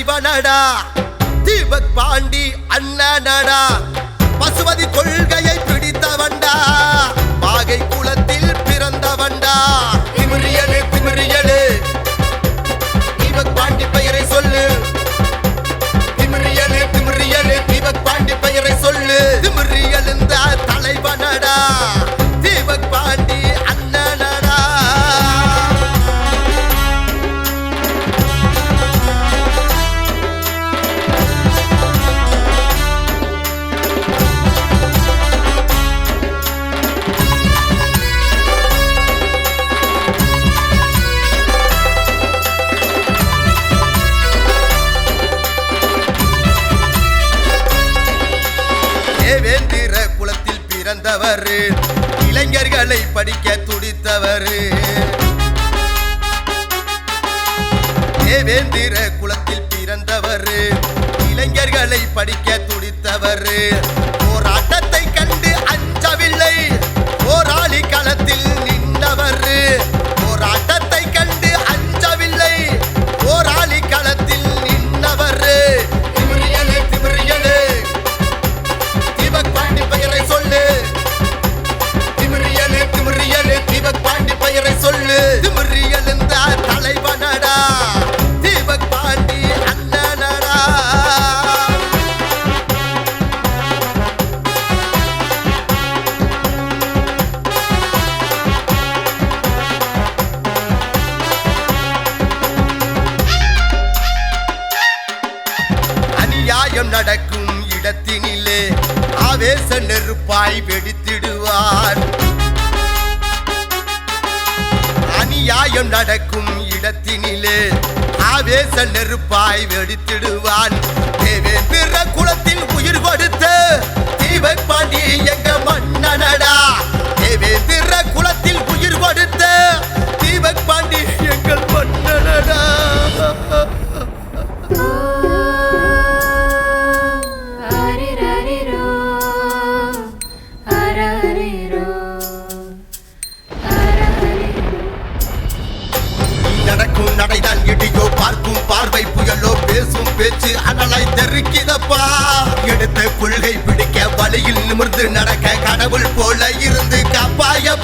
தலைவனடா தீபக் பாண்டி அண்ணனடா. பசுமதி கொள்கையை பிறந்தவர். இளைஞர்களை படிக்க துடித்தவர். தேவேந்திர குலத்தில் பிறந்தவர். இளைஞர்களை படிக்க துடித்தவர். போராட்டத்தை அநியாயம் நடக்கும் இடத்தினிலே ஆவேச நெருப்பாய் வெடித்திடுவார். அநியாயம் நடக்கும் இடத்தினிலே ஆவேச நெருப்பாய் வெடித்திடுவான். தேவேந்திர குலத்தில் உயிர் கொடுத்த தீபக் பாண்டிய அனலாய் எடுத்த கொள்கை பிடிக்க வழியில் நிமிர்ந்து நடக்க கடவுள் போல இருந்து காப்பாயப்பா